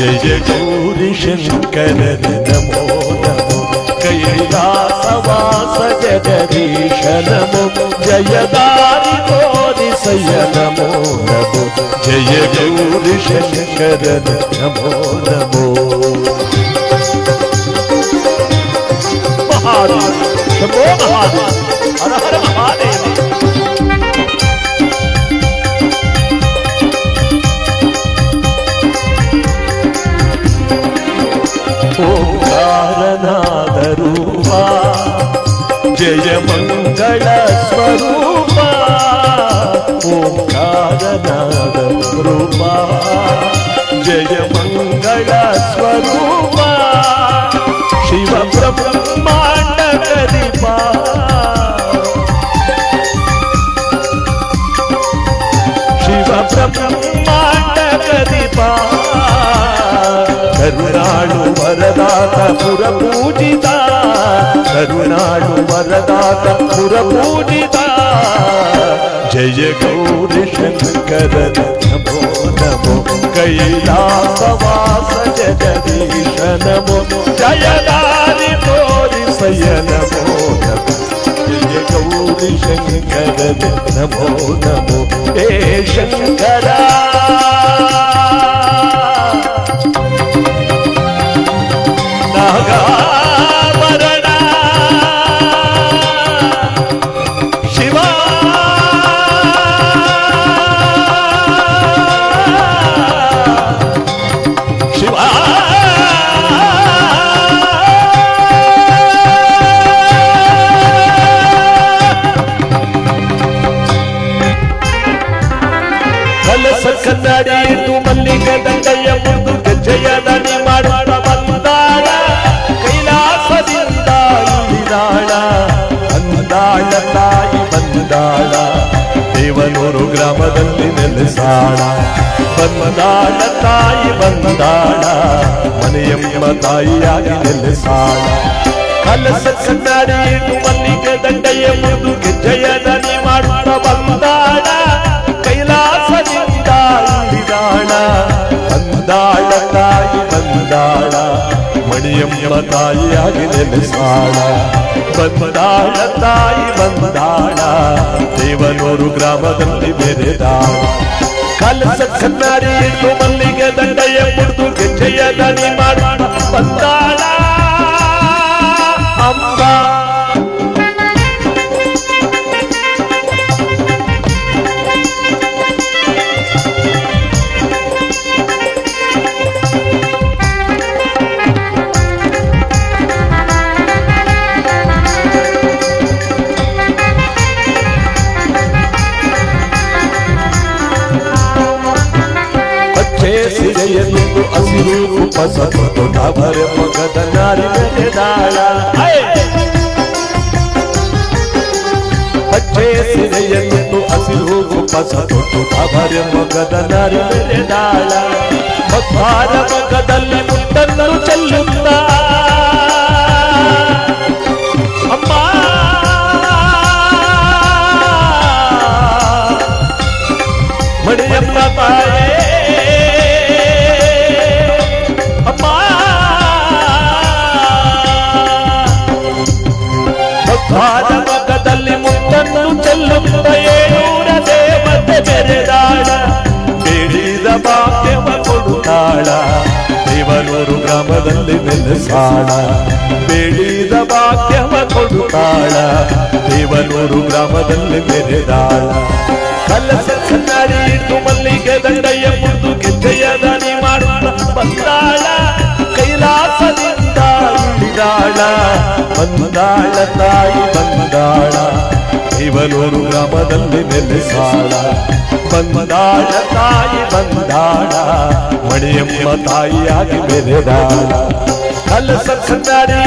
జయ గౌరి శంకర నమో నమో కైలాసవాస జగదీశ నమో జయదారి గోరి సయ నమో నమో జయ గౌరి శంకర నమో నమో మహాదేవ శంభో మహాదేవ హర హర మహాదేవ జయ మంగళ స్వరూప ఓంకారనాద రూప జయ మంగళ స్వరూప శివ బ్రహ్మాండ కదిపా శివ బ్రహ్మాండ కదిపా కరుణాళు వరదాత పుర పూజిత కరుణాడు వరదాత పురపూజిత. జయ గౌరి శంకర నమో నమో. కైలాసవాస జగదీశ నమో జయదారి గోరి సయ నమో నమో. జయ గౌరి శంకర నమో నమో. ఏ శంకరా. ಸಂಭ್ರಮದಲ್ಲಿ ನೆಲೆಸಾಳ. ಬಂದಾಳ ತಾಯಿ ಬಂದಾಳ ಮನೆಯಮ್ಮ ತಾಯಿಯಾಗಿ ನೆಲೆಸಾಳ. ಕಲಸ ಕನ್ನಡಿಯನ್ನು ಮಲ್ಲಿಗೆ ದಂಡೆಯ ಮುಂದು ಗೆಜ್ಜೆಯ ದನಿ ಮಾಡುತ್ತಾ ಬಂದಾಳ. ಮಣಿಯಮ್ಮ ತಾಯಿಯಾಗಿ ನೆಲೆಸಾಳ ಬಂದಾಳ ತಾಯಿ ಬಂದಾಳ ದೇವನೂರು ಗ್ರಾಮದಲ್ಲಿ ಬೆರೆದಾಳ ಕಲಸ ಕನ್ನಡಿ ಇಟ್ಟು ಮಲ್ಲಿಗೆ ದಂಡಯ್ಯ ಮುಡಿದು ಗೆಜ್ಜೆಯ ದನಿ ಮಾಡ ಬಂದಾಳ ಹಸಿರು ಪಸತ್ತು ನವರ ಮಗದ ನಾರಿ ಬೆಳೆದಾಳ ಪಚ್ಚೆ ಸಿರೆಯನ್ನು ಹಸಿರು ಪಸತ್ತು ನವರ ಮಗದ ನಾರಿ ಬೆಳೆದಾಳ ಮಧ್ವಾರ ಮಗದಲ್ಲಿ ಮುಟ್ಟನ್ನು ಚೆಲ್ಲುತ್ತ ಗ್ರಾಮದಲ್ಲಿ ನೆಲೆಸಾಳ ಬೇಡಿದ ಭಾಗ್ಯವ ಕೊಡುತ್ತಾಳ ದೇವನೂರು ಗ್ರಾಮದಲ್ಲಿ ಬೆರೆದಾಳ. ಕಲಸ ಕನ್ನಡಿ ಇಟ್ಟು ಮಲ್ಲಿಗೆ ದಂಡಯ್ಯ ಮುಂದು ಗೆದ್ದೆಯ ದಾನಿ ಮಾಡುತ್ತ ಬಂದಾಳ. ಕೈಲಾಸದಿಂದ ಇಳಿದಾಳ. ಬಂದಾಳ ತಾಯಿ ಬಂದಾಳ. ದೇವನೂರು ಗ್ರಾಮದಲ್ಲಿ ನೆಲೆಸಾಳ ಬಂದಾಳ ತಾಯಿ ಬಂದಾಳ. ಮಣಿಯಮ್ಮ ತಾಯಿಯಾಗಿ ಬೆರೆದಾಳ. ಕಲಸ ಕನ್ನಡಿ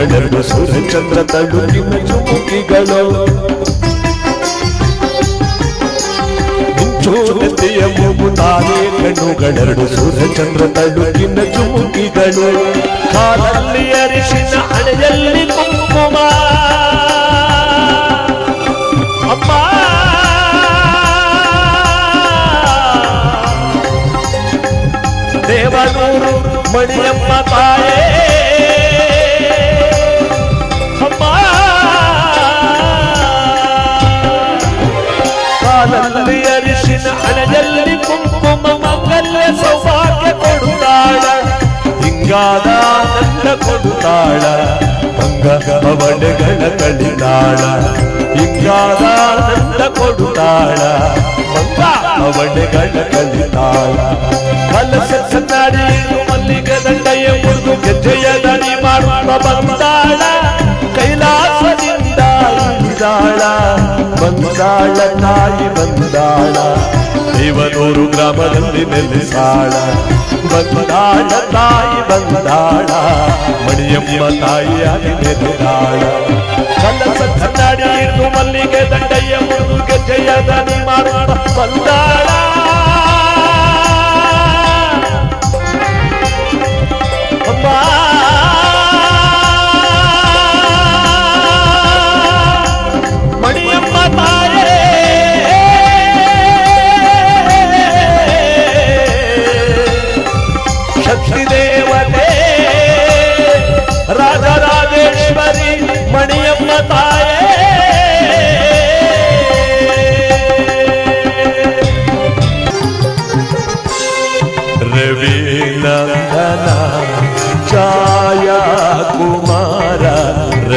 ಕಣ್ಣುಗಳೆರಡು ಸೂರ್ಯಚಂದ್ರ ತಳುಕಿನ ಚುಮುಕಿಗಳು ಮಿಂಚೋನತೆಯ ಮೂಗುತಾರೆ ಕಣ್ಣುಗಳೆರಡು ಸೂರ್ಯಚಂದ್ರ ತಳುಕಿನ ಚುಮುಕಿಗಳು ಕಾಲಲ್ಲಿ ಅರಿಶಿನ ಹಣೆಯಲ್ಲಿ ಕುಂಕುಮ ಅಮ್ಮ ದೇವನೂರು ಮಣಿಯಮ್ಮ ತಾಯೇ ನಿನಗಾದ ನನ್ನ ಕೊಡುತ್ತಾಳ. ಅಂಗ ಅವಣಗಳ ಕಳಿದಾಳ ಹಿಂಗಾದ ನನ್ನ ಕೊಡುತ್ತಾಳ. ಅಂಗ ಅವಣಗಳ ಕಳಿದಾಳ ಕಲಸ ನಾಡಿ ಮಲ್ಲಿಗೆ ದಂಡೆಯ ಮುರಿದು ಗೆಜ್ಜೆಯ ದನಿ ಮಾಡುವ ಬಂದಾಳ. ಕೈಲಾಸದಿಂದ ಬಂದಾಳ ಬಂದಾಳ, ತಾಯಿ ಬಂದಾಳ. ಇವನೂರು ಗ್ರಾಮದಲ್ಲಿ ನೆಲೆಸಾಳ. ಬಂದಾಳ ತಾಯಿ ಬಂದಾಳ ಮಣಿಯಮ್ಮ ತಾಯಿಯಾಗಿ ನೆಲೆದಾಳ. ಕನ್ನಡ ಮಲ್ಲಿಗೆ ದಂಡಯ್ಯ ಮುಂದೆ ಜಯದ ಮಾಡ ಬಂದಾಳ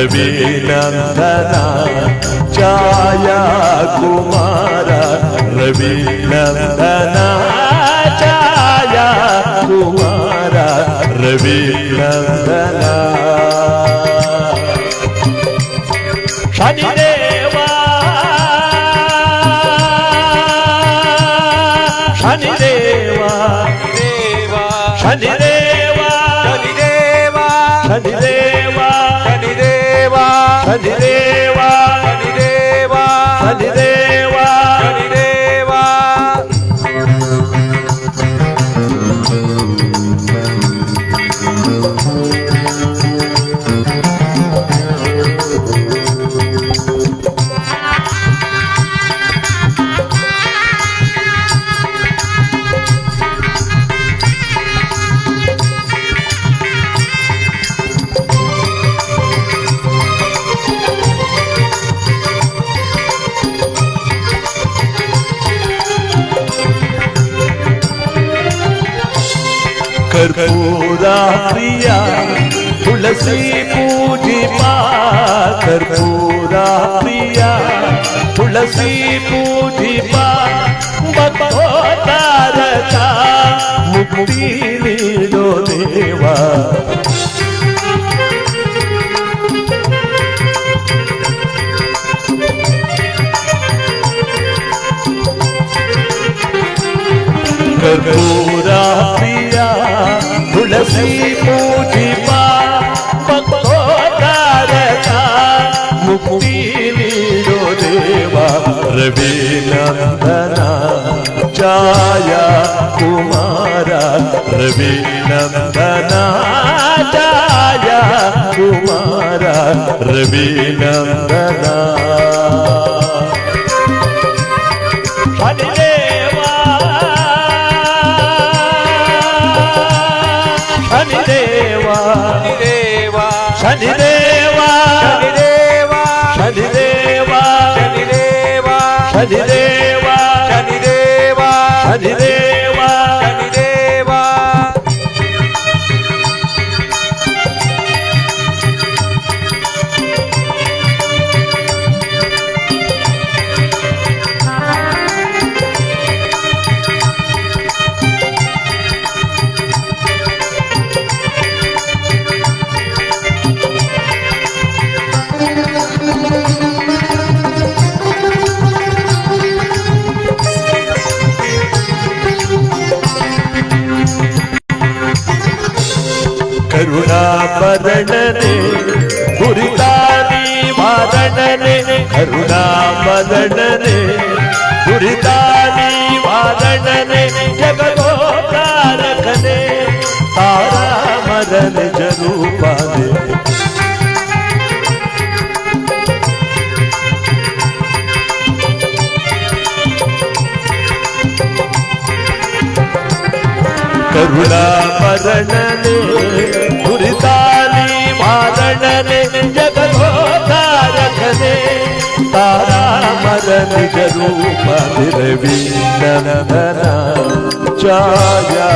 రవినందన ఛాయా కుమార రవినందన ఛాయా కుమార రవినందన శనిదేవా శని कर्पूरा प्रिया तुलसी पूजिपा कर्पूरा प्रिया तुलसी पूजिपा भक्तो तारका मुक्ति नीडो देवा कर्पूर रविनन्दनाचाय कुमार रविनन्दना దురితాని వారణనే జగదోతారకనే తారా మరణ జరూపాదే కరుణా మరణనే కనక రూప రవీందన ఛాయా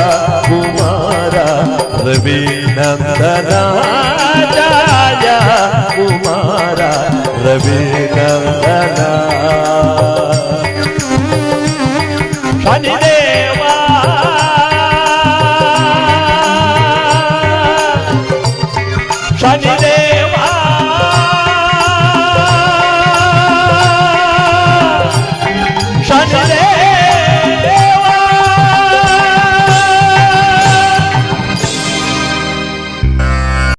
కుమార రవీనందన ఛాయా కుమార రవీనందన శని